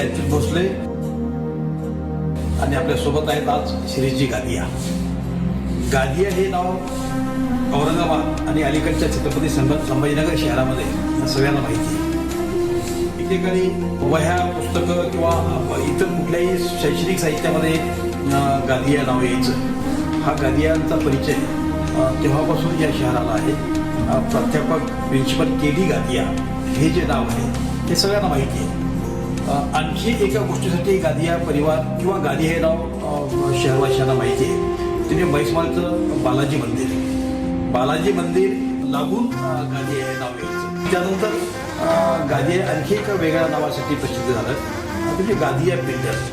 अच्युत भोसले आणि आपल्यासोबत आहेत आज श्रीजी गादिया. गादिया हे नाव औरंगाबाद आणि अलीकडच्या छत्रपती संभ संभाजीनगर शहरामध्ये सगळ्यांना माहिती आहे. एकेकाळी वह्या पुस्तकं किंवा इतर कुठल्याही शैक्षणिक साहित्यामध्ये गादिया नाव यायचं. हा गादियांचा परिचय तेव्हापासून या शहराला आहे. प्राध्यापक प्रिन्सिपल के डी गादिया हे जे नाव आहे हे सगळ्यांना माहिती आहे. आणखी एका गोष्टीसाठी गादिया परिवार किंवा गादिया हे नाव शहरवाशांना माहिती आहे. तिथे म्हैसमाळचं बालाजी मंदिर बालाजी मंदिर लागून अं, गादिया हे नाव यायचं. त्यानंतर अं, गादिया आणखी एका वेगळ्या नावासाठी प्रसिद्ध झालं. म्हणजे गादिया बिल्डर्स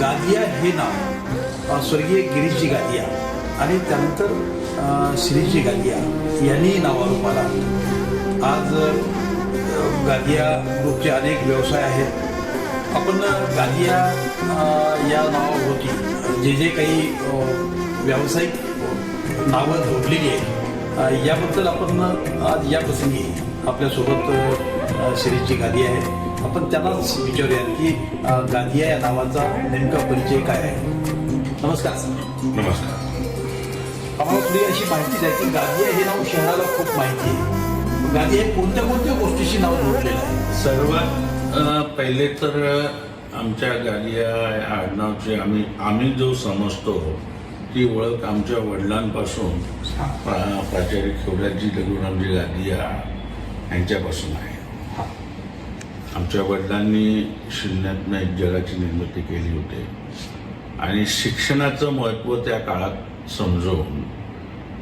गादिया हे नाव स्वर्गीय गिरीशजी गादिया आणि त्यानंतर श्रीजी गादिया यांनी नावारूपाला. आज गादिया ग्रुपचे अनेक व्यवसाय आहेत. आपण गादिया या नावाभोवती जे जे काही व्यावसायिक नावं जोडलेली आहेत याबद्दल आपण आज या प्रसंगी आपल्यासोबत अं, श्रीची गादिया आहे. आपण त्यांनाच विचारूया की अं, गादिया या नावाचा नेमका परिचय काय आहे? नमस्कार. सर नमस्कार. आम्हाला थोडी अशी माहिती द्या की गादिया हे नाव शहराला खूप माहिती आहे. हे कोणत्या कोणत्या गोष्टीशी नाव जोडलेलं आहे? सर्वात पहिले तर आमच्या गालिया आडनावचे आम्ही आम्ही जो समजतो ती ओळख आमच्या वडिलांपासून प्रा- प्राचार्य खेवराजी दगडूरामजी गादिया यांच्यापासून आहे. आमच्या वडिलांनी शून्यातनं एक जगाची निर्मिती केली होती. आणि शिक्षणाचं महत्त्व त्या काळात समजून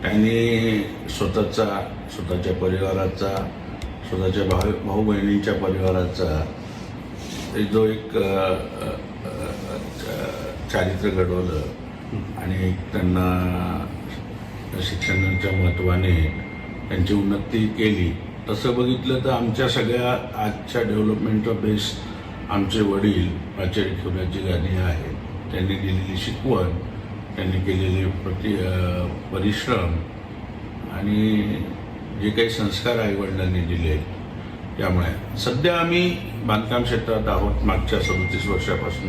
त्यांनी स्वतःचा स्वतःच्या परिवाराचा स्वतःच्या भाऊ भाऊ बहिणींच्या परिवाराचा जो एक चारित्र्य घडवलं आणि त्यांना शिक्षणाच्या महत्त्वाने त्यांची उन्नती केली. तसं बघितलं तर आमच्या सगळ्या आजच्या डेव्हलपमेंटचा बेस आमचे वडील आचार्य खेवराजी गाणी आहेत. त्यांनी दिलेली शिकवण त्यांनी केलेले प्रति परिश्रम आणि जे काही संस्कार आईवडिलांनी दिले त्यामुळे सध्या आम्ही बांधकाम क्षेत्रात आहोत मागच्या सदतीस वर्षापासून.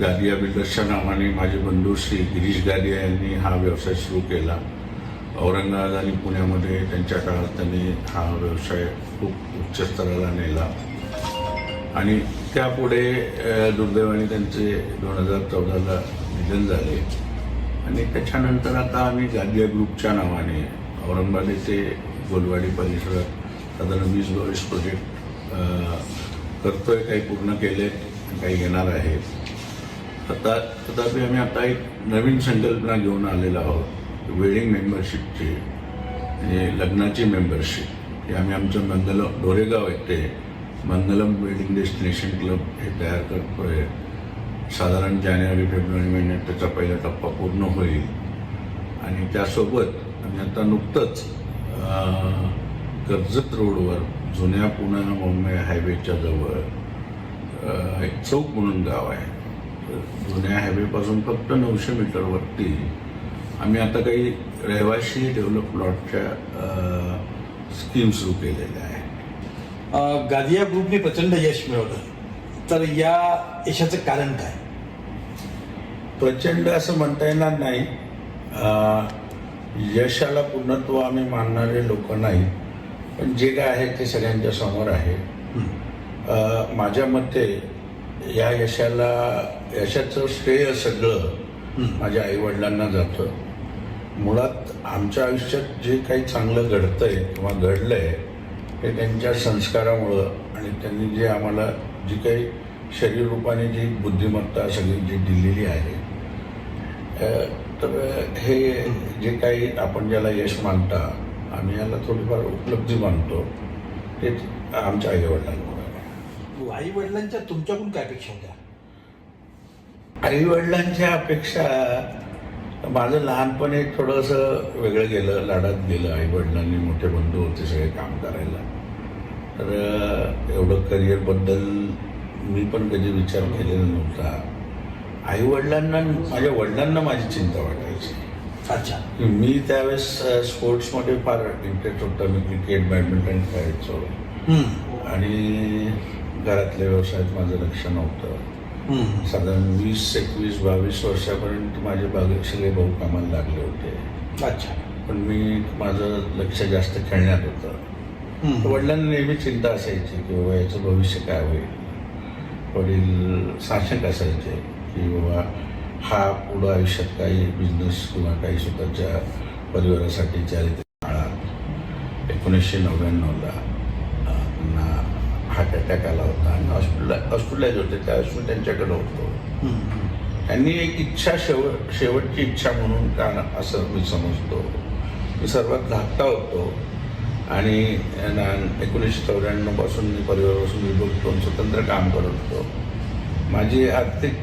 गादिया बिल्डर्सच्या नावाने माझे बंधू श्री गिरीश गादिया यांनी हा व्यवसाय सुरू केला. औरंगाबाद आणि पुण्यामध्ये त्यांच्या काळात त्यांनी हा व्यवसाय खूप उच्च स्तराला नेला. आणि त्यापुढे दुर्दैवाने त्यांचे दोन हजार चौदाला निधन झाले. आणि त्याच्यानंतर आता आम्ही गादिया ग्रुपच्या नावाने औरंगाबाद येथे गोलवाडी परिसरात साधारण वीस बावीस प्रोजेक्ट करतो आहे काही पूर्ण केले काही घेणार आहे. आता तथापि आम्ही आता एक नवीन संकल्पना घेऊन आलेलो आहोत वेडिंग मेंबरशिपची म्हणजे लग्नाची मेंबरशिप हे आम्ही आमचं मंगलम डोरेगाव येथे मंगलम वेडिंग डेस्टिनेशन क्लब हे तयार करतो आहे साधारण जानेवारी फेब्रुवारी महिन्यात त्याचा पहिला टप्पा पूर्ण होईल. आणि त्यासोबत आम्ही आता नुकतंच कर्जत रोडवर जुन्या पुणे मुंबई हायवेच्या जवळ एक चौक म्हणून गाव आहे. जुन्या हायवेपासून फक्त नऊशे मीटरवरती आम्ही आता काही रहिवाशी डेव्हलप प्लॉटच्या स्कीम सुरू केलेल्या आहेत. गादिया ग्रुपने प्रचंड यश मिळवलं. तर या यशाचं कारण काय? प्रचंड असं म्हणता येणार नाही. यशाला पूर्णत्व आम्ही मानणारे लोक नाही पण जे काय आहे ते सगळ्यांच्या समोर आहे. माझ्या मते या यशाला यशाचं श्रेय सगळं माझ्या आईवडिलांना जातं. मुळात आमच्या आयुष्यात जे काही चांगलं घडतंय किंवा घडलंय हे त्यांच्या संस्कारामुळं आणि त्यांनी जे आम्हाला जी काही शरीर रूपाने जी बुद्धिमत्ता सगळी जी दिलेली आहे तर हे जे काही आपण ज्याला यश मानता आम्ही याला थोडीफार उपलब्धी मानतो ते आमच्या आईवडिलांमुळे. आई वडिलांच्या तुमच्याकडून काय अपेक्षा होत्या? आई वडिलांच्या अपेक्षा माझं लहानपणी थोडंसं वेगळं गेलं लाडात गेलं. आई वडिलांनी मोठे बंधू होते सगळे काम करायला. तर एवढं करिअरबद्दल मी पण कधी विचार केलेला नव्हता. आई वडिलांना माझ्या वडिलांना माझी चिंता वाटायची. अच्छा. मी त्यावेळेस स्पोर्ट्समध्ये फार इंटरेस्ट होता. मी क्रिकेट बॅडमिंटन खेळायचो. आणि घरातल्या व्यवसायात माझं लक्ष नव्हतं. साधारण वीस एकवीस बावीस वर्षापर्यंत माझे बागे सगळे भाऊ कामाला लागले होते. अच्छा. पण मी माझं लक्ष जास्त खेळण्यात होतं. वडिलांना नेहमी चिंता असायची की बाबा याचं भविष्य काय होईल? वडील साशक असायचे. की बाबा हा पुढं आयुष्यात काही बिझनेस किंवा काही स्वतःच्या परिवारासाठी चारित्र काळात एकोणीसशे नव्याण्णवला त्यांना हार्ट अटॅक आला होता आणि हॉस्पिटल हॉस्पिटलाइज होते त्या हॉस्पिटल त्यांच्याकडे होतो. त्यांनी एक इच्छा शेवट शेवटची इच्छा म्हणून का असं मी समजतो. मी सर्वात धाकटा होतो आणि एकोणीसशे चौऱ्याण्णवपासून मी परिवारापासून मी बघतो स्वतंत्र काम करत होतो. माझी आर्थिक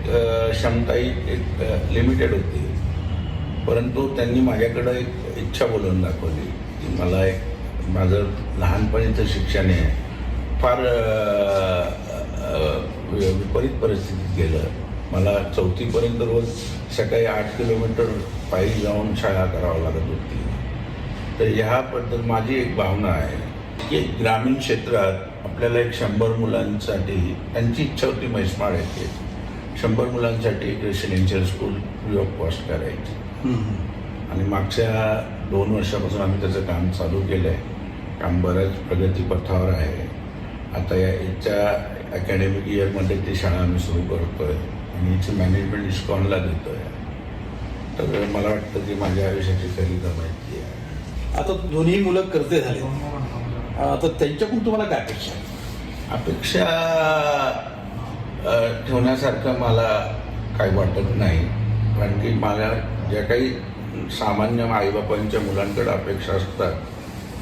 क्षमता ही एक लिमिटेड होती. परंतु त्यांनी माझ्याकडं एक इच्छा बोलून दाखवली की मला एक माझं लहानपणीचं शिक्षण आहे फार विपरीत परिस्थितीत गेलं. मला चौथीपर्यंत रोज सकाळी आठ किलोमीटर पायी जाऊन शाळा करावं लागत होती. तर ह्याबद्दल माझी एक भावना आहे. की ग्रामीण क्षेत्रात आपल्याला एक शंभर मुलांसाठी त्यांची इच्छा होती म्हैसमाळ येथे शंभर मुलांसाठी एक residential school free of cost करायची. आणि मागच्या दोन वर्षापासून आम्ही त्याचं काम चालू केलं आहे काम बऱ्याच प्रगतीपथावर आहे. आता या याच्या अकॅडमिक इयरमध्ये ती शाळा आम्ही सुरू करतोय. आणि याची मॅनेजमेंट इस्कॉनला देतोय. तर मला वाटतं की माझ्या आयुष्याची खरी माहिती आहे. आता दोन्ही मुलं करते झाले. आता त्यांच्याकडून तुम्हाला काय अपेक्षा आहे? अपेक्षा ठेवण्यासारखं मला काही वाटत नाही. कारण की मला ज्या काही सामान्य आईबापांच्या मुलांकडे अपेक्षा असतात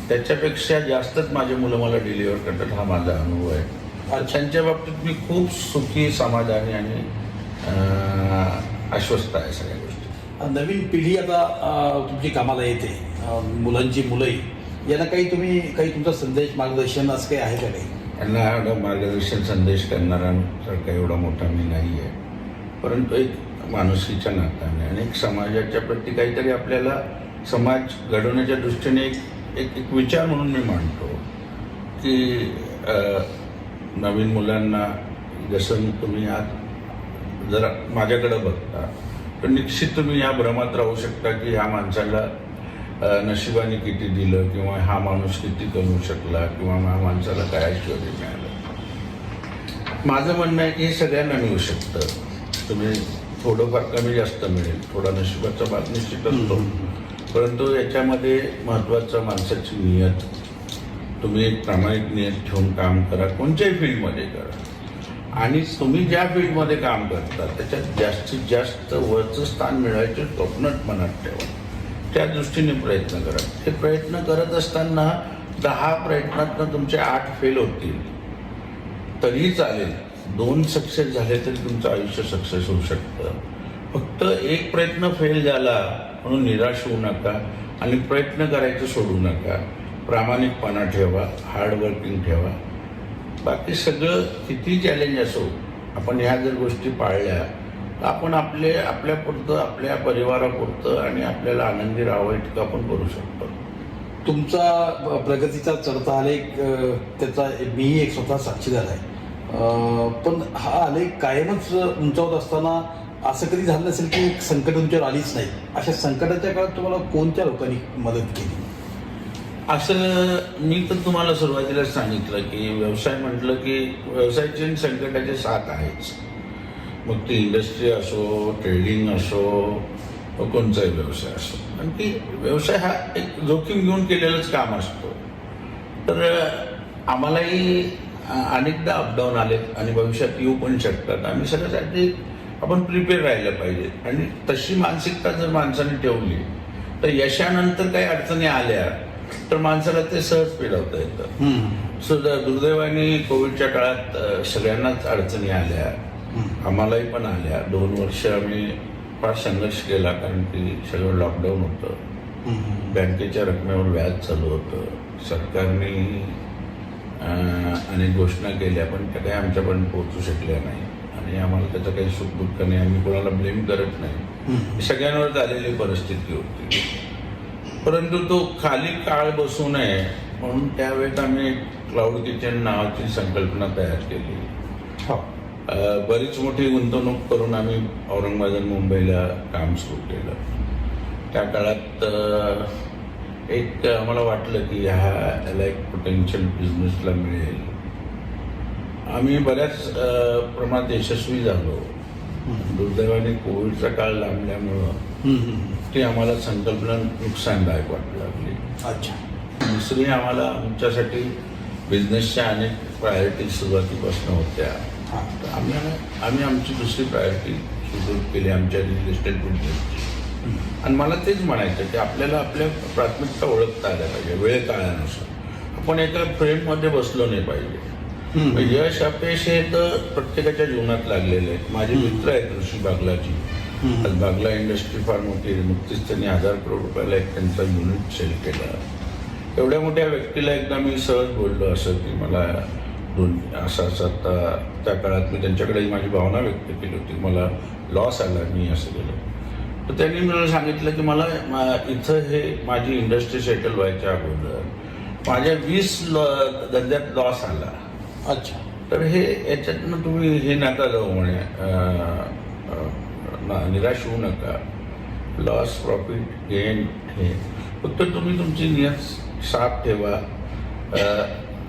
त्याच्यापेक्षा जास्तच माझी मुलं मला डिलिव्हर करतात हा माझा अनुभव आहे. त्यांच्या बाबतीत मी खूप सुखी समाधानी आणि आश्वस्त आहे सगळ्या गोष्टी. नवीन पिढी आता तुमची कामाला येते. मुलांची मुलंही यांना काही तुम्ही काही तुमचा संदेश मार्गदर्शन असं काही आहे का काही? त्यांना एवढा मार्गदर्शन संदेश करणारा सारखा एवढा मोठा मी नाही आहे परंतु एक माणुसकीच्या नात्याने आणि एक समाजाच्या प्रती काहीतरी आपल्याला समाज घडवण्याच्या दृष्टीने एक एक एक विचार म्हणून मी मांडतो की नवीन मुलांना जसं तुम्ही आज जर माझ्याकडं बघता तर निश्चित तुम्ही या भ्रमात राहू शकता की ह्या माणसाला नशिबाने किती दिलं किंवा हा माणूस किती कमवू शकला किंवा ह्या माणसाला काय ऐश्वर्य मिळालं? माझं म्हणणं आहे की हे सगळ्यांना मिळू शकतं. तुम्ही थोडंफार कमी जास्त मिळेल. थोडा नशिबाचा भाग निश्चित असतो परंतु याच्यामध्ये महत्त्वाचं माणसाची नियत. तुम्ही एक प्रामाणिक नियत ठेवून काम करा. कोणत्याही फील्डमध्ये करा. आणि तुम्ही ज्या फील्डमध्ये काम करता त्याच्यात जास्तीत जास्त वरचं स्थान मिळवायचे स्वप्न मनात ठेवा. त्या दृष्टीने प्रयत्न करा हे प्रयत्न करत असताना दहा प्रयत्नातनं तुमचे आठ फेल होतील. तरी चालेल. दोन सक्सेस झाले तरी तुमचं आयुष्य सक्सेस होऊ शकतं. फक्त एक प्रयत्न फेल झाला म्हणून निराश होऊ नका आणि प्रयत्न करायचं सोडू नका. प्रामाणिकपणा ठेवा हार्डवर्किंग ठेवा. बाकी सगळं किती चॅलेंज असो आपण ह्या जर गोष्टी पाळल्या तर आपण आपले आपल्यापुरतं आपल्या परिवारापुरतं आणि आपल्याला आनंदी राहावं इतकं आपण करू शकतो. तुमचा प्रगतीचा चढता आलेख त्याचा मीही एक स्वतः साक्षीदार आहे पण हा आलेख कायमच उंचावत असताना असं कधी झालं नसेल की संकट तुमच्यावर आलीच नाही? अशा संकटाच्या काळात तुम्हाला कोणत्या लोकांनी मदत केली? असं मी तर तुम्हाला सुरुवातीलाच सांगितलं की व्यवसाय म्हटलं की व्यवसायाचे संकटाचे साथ आहेच. मग ती इंडस्ट्री असो ट्रेडिंग असो कोणताही व्यवसाय असो. कारण की व्यवसाय हा एक जोखीम घेऊन केलेलंच काम असतो. तर आम्हालाही अनेकदा अपडाऊन आले आणि भविष्यात येऊ पण शकतात. आम्ही सगळ्यासाठी आपण प्रिपेअर राहिलं पाहिजे. आणि तशी मानसिकता जर माणसाने ठेवली तर यशानंतर काही अडचणी आल्या तर माणसाला ते सहज पेलवता येतं. हम्म. सो द- दुर्दैवाने कोविडच्या काळात सगळ्यांनाच अडचणी आल्या. आम्हालाही पण आल्या. दोन वर्ष आम्ही फार संघर्ष केला कारण की सगळं लॉकडाऊन होतं. बँकेच्या रकमेवर व्याज चालू होतं. सरकारने अनेक घोषणा केल्या पण त्या काही आमच्यापर्यंत पोहोचू शकल्या नाही. आणि आम्हाला त्याचं काही सुख दुःख नाही. आम्ही कोणाला ब्लेम करत नाही. सगळ्यांवर आलेली परिस्थिती होती. परंतु तो खाली काळ बसू नये म्हणून त्यावेळेत आम्ही क्लाउड किचन नावाची संकल्पना तयार केली. हो. बरीच मोठी गुंतवणूक करून आम्ही औरंगाबाद आणि मुंबईला काम सुरू केलं. त्या काळात एक आम्हाला वाटलं की ह्या याला एक पोटेन्शियल बिझनेसला मिळेल. आम्ही बऱ्याच प्रमाणात यशस्वी झालो. दुर्दैवाने कोविडचा काळ लांबल्यामुळं. ती आम्हाला संकल्पना नुकसानदायक वाटू लागली. अच्छा. दुसरी आम्हाला आमच्यासाठी बिझनेसच्या अनेक प्रायोरिटी सुरुवातीपासून होत्या. आम्ही आम्ही आमची दुसरी प्रायोरिटी सुरू केली आमच्या रिअल इस्टेट आणि मला तेच म्हणायचं की आपल्याला आपल्या प्राथमिकता ओळखता आल्या पाहिजे वेळ काळानुसार. आपण एका फ्रेममध्ये बसलो नाही पाहिजे. यश अपयश हे तर प्रत्येकाच्या जीवनात लागलेले आहेत माझे मित्र आहेत ऋषी बागलाजी. आज बागला इंडस्ट्री फार मोठी नुकतीच त्यांनी हजार करोड रुपयाला एक त्यांचा युनिट सेल केला. एवढ्या मोठ्या व्यक्तीला एकदा मी सहज बोललो असं की मला दोन असं असं आता त्या काळात मी त्यांच्याकडे माझी भावना व्यक्त केली होती. मला लॉस आला मी असं केलं. तर त्यांनी मला सांगितलं की मला इथं हे माझी इंडस्ट्री सेटल व्हायच्या अगोदर माझ्या वीस ल- धंद्यात लॉस आला. अच्छा. तर हे याच्यातनं तुम्ही हे नका जाऊ म्हणे. निराश होऊ नका. लॉस प्रॉफिट गेन हे. फक्त तुम्ही तुमची नियत साफ ठेवा.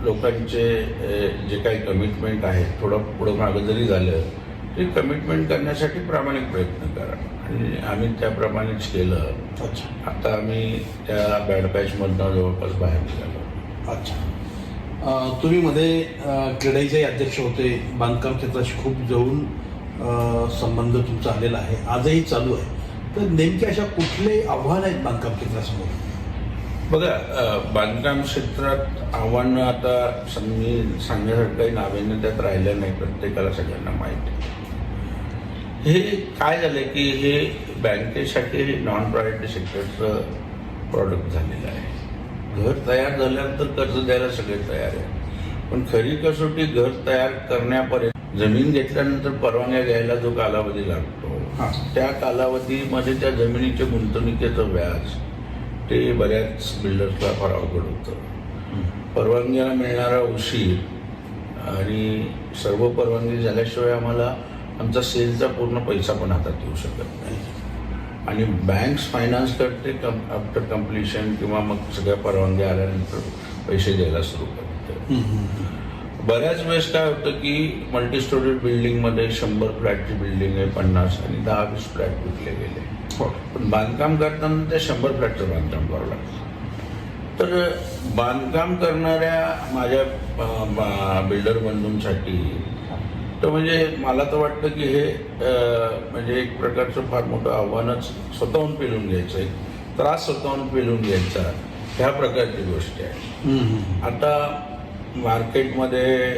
लोकांचे जे काही कमिटमेंट आहे थोडं पुढं मागं जरी झालं ते कमिटमेंट करण्यासाठी प्रामाणिक प्रयत्न करा. आणि आम्ही त्याप्रमाणेच केलं. अच्छा. आता आम्ही त्या बॅड पॅचमधनं जवळपास बाहेर निघालो. अच्छा. तुम्ही मध्ये क्रीडाईचे अध्यक्ष होते बांधकाम क्षेत्राशी खूप जवळून संबंध तुमचा आलेला आहे. आजही चालू आहे. तर नेमके अशा कुठले आव्हान आहेत बांधकाम क्षेत्रासमोर? बघा बांधकाम क्षेत्रात आव्हानं आता मी सांगण्यासारखं काही नाविन्य त्यात राहिलं नाही प्रत्येकाला सगळ्यांना माहिती आहे. हे काय झालं की हे बँकेसाठी नॉन प्रायव्हेट सेक्टरचं प्रॉडक्ट झालेलं आहे घर तयार झाल्यानंतर कर्ज द्यायला सगळे तयार आहे पण खरी कसोटी घर तयार करण्यापर्यंत जमीन घेतल्यानंतर परवानग्या घ्यायला जो कालावधी लागतो हां. त्या कालावधीमध्ये त्या जमिनीच्या गुंतवणुकीचं व्याज ते बऱ्याच बिल्डर्सला फार अवघड होतं. परवानग्याला मिळणारा उशीर आणि सर्व परवानगी झाल्याशिवाय आम्हाला आमचा सेलचा पूर्ण पैसा पण हातात येऊ शकत नाही. आणि बँक्स फायनान्स करते कम आफ्टर कम्प्लिशन किंवा मग सगळ्या परवानग्या आल्यानंतर पैसे द्यायला सुरू करते. बऱ्याच वेळेस काय होतं की मल्टी स्टोरी बिल्डिंगमध्ये शंभर फ्लॅटची बिल्डिंग आहे पन्नास आणि दहा वीस फ्लॅट विकले गेले. पण बांधकाम करताना ते शंभर फ्लॅटचं बांधकाम करावं लागतं. तर बांधकाम करणाऱ्या माझ्या बिल्डर बंधूंसाठी तर म्हणजे मला तर वाटतं की हे म्हणजे एक प्रकारचं फार मोठं आव्हानच स्वतःहून पेलून घ्यायचं आहे त्रास स्वतःहून पेलून घ्यायचा. ह्या प्रकारची गोष्ट आहे. आता मार्केटमध्ये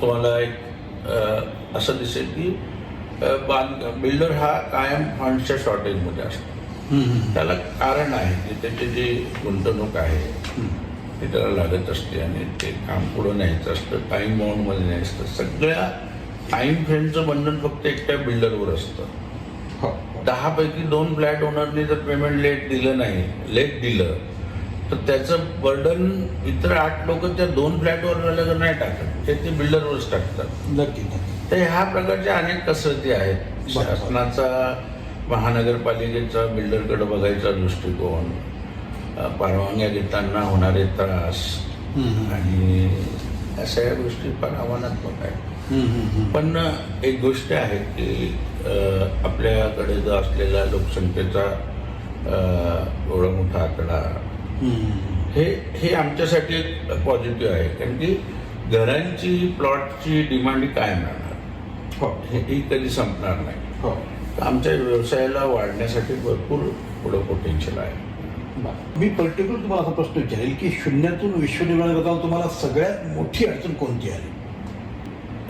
तुम्हाला एक असं दिसेल की बांध बिल्डर हा कायम फंडच्या शॉर्टेजमध्ये असतो. त्याला कारण आहे की त्याची जी गुंतवणूक आहे ती त्याला लागत असते आणि ते काम पुढं न्यायचं असतं टाईम बाउंडमध्ये न्यायचं असतं. सगळ्या टाईम फ्रेमचं बंधन फक्त एकट्या बिल्डरवर असतं. हो. दहापैकी दोन फ्लॅट ओनरनी जर पेमेंट लेट दिलं नाही लेट दिलं तर त्याचं बर्डन इतर आठ लोक त्या दोन फ्लॅटवर नाही टाकत. ते ते बिल्डरवरच टाकतात. नक्की तर ह्या प्रकारच्या अनेक कसरती आहेत. शासनाचा महानगरपालिकेचा बिल्डरकडे बघायचा दृष्टिकोन परवानग्या घेताना होणारे त्रास आणि अशा या गोष्टी फार आव्हानात्मक आहेत. पण एक गोष्ट आहे की आपल्याकडे जो असलेला लोकसंख्येचा एवढा मोठा आकडा हे हे आमच्यासाठी एक पॉझिटिव्ह आहे कारण की घरांची प्लॉटची डिमांड ही कायम राहणार. हो. हे ही कधी संपणार नाही. हो. तर आमच्या व्यवसायाला वाढण्यासाठी भरपूर पुढं पोटेन्शियल आहे. मी पर्टिक्युलर तुम्हाला असा प्रश्न विचारेल की शून्यातून विश्व निर्माण करताना तुम्हाला सगळ्यात मोठी अडचण कोणती आली?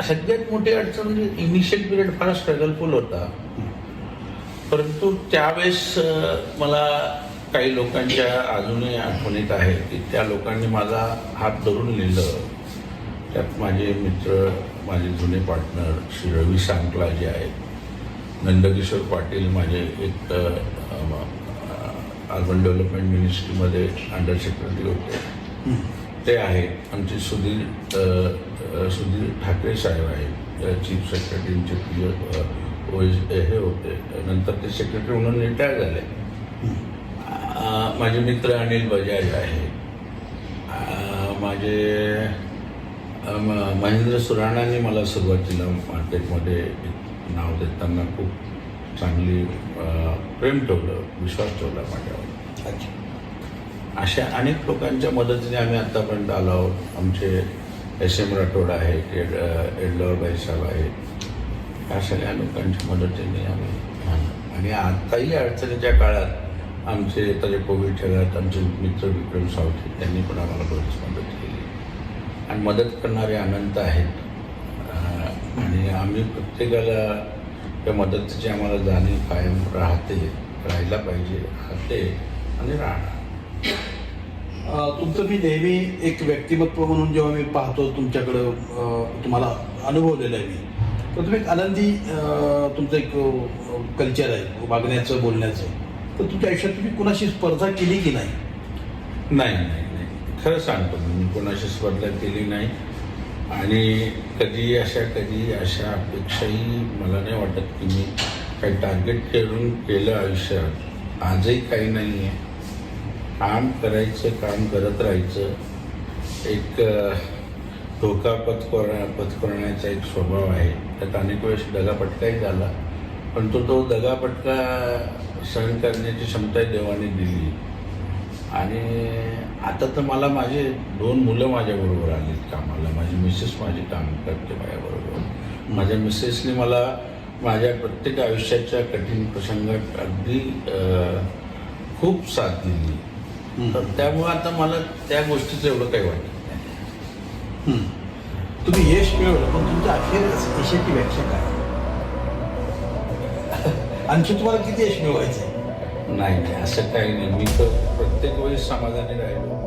सगळ्यात मोठी अडचण म्हणजे इनिशियल पिरियड फार स्ट्रगलफुल होता. परंतु त्यावेळेस मला काही लोकांच्या अजूनही आठवणीत आहे की त्या लोकांनी माझा हात धरून लिहिलं. त्यात माझे मित्र माझे जुने पार्टनर श्री रवी सांकला जे आहेत नंदकिशोर पाटील माझे एक अर्बन डेव्हलपमेंट मिनिस्ट्रीमध्ये अंडर सेक्रेटरी होते. ते आहेत. आमचे सुधीर सुधीर ठाकरे साहेब आहेत. चीफ सेक्रेटरीचे पी हे होते. नंतर ते सेक्रेटरी म्हणून रिटायर झाले. माझे मित्र अनिल बजाज आहे. माझे महेंद्र सुराणांनी मला सुरुवातीला मार्केटमध्ये नाव देताना खूप चांगली प्रेम ठेवलं विश्वास ठेवला माझ्यावर. अच्छा. अशा अनेक लोकांच्या मदतीने आम्ही आत्तापर्यंत आलो आहोत. आमचे एस एम राठोड आहेत एड एडलॉरबाई साहेब आहेत ह्या सगळ्या लोकांच्या मदतीने आम्ही. आणि आताही अडचणीच्या काळात आमचे तर कोविडच्या काळात आमचे मित्र विक्रम सावते त्यांनी पण आम्हाला बरीच मदत केली. आणि मदत करणारे अनंत आहेत. आणि आम्ही प्रत्येकाला त्या मदतीची आम्हाला जाणीव कायम राहते राहायला पाहिजे राहते आणि राहणार. तुमचं मी नेहमी एक व्यक्तिमत्व म्हणून जेव्हा मी पाहतो तुमच्याकडं तुम्हाला अनुभवलेलं आहे मी. तर तुम्ही एक आनंदी तुमचं एक कल्चर आहे वागण्याचं बोलण्याचं. तर तुमच्या आयुष्यात तुम्ही कुणाशी स्पर्धा केली की नाही? नाही नाही नाही. खरं सांगतो मी कोणाशी स्पर्धा केली नाही. आणि कधी अशा कधी अशा अपेक्षाही मला नाही वाटत की मी काही टार्गेट करून केलं आयुष्यात. आजही काही नाही आहे काम करायचं काम करत राहायचं. एक धोका पत्कर पत्करण्याचा एक स्वभाव आहे. त्यात अनेक वेळेस दगापटकाही झाला. पण तो तो दगापटका सहन करण्याची क्षमता देवाने दिली. आणि आता तर मला माझे दोन मुलं माझ्याबरोबर आलीत कामाला. माझी मिसेस माझी काम करते माझ्याबरोबर. माझ्या मिसेसने मला माझ्या प्रत्येक आयुष्याच्या कठीण प्रसंगात अगदी खूप साथ दिली. तर त्यामुळे आता मला त्या गोष्टीचं एवढं काही वाटत नाही. तुम्ही यश मिळवलं पण तुमच्या अखेर यशाची व्याख्या काय? आणखी तुम्हाला किती यश मिळवायचं नाही नाही असं काही नाही. मी तर प्रत्येक वेळेस समाधानी राहिलो.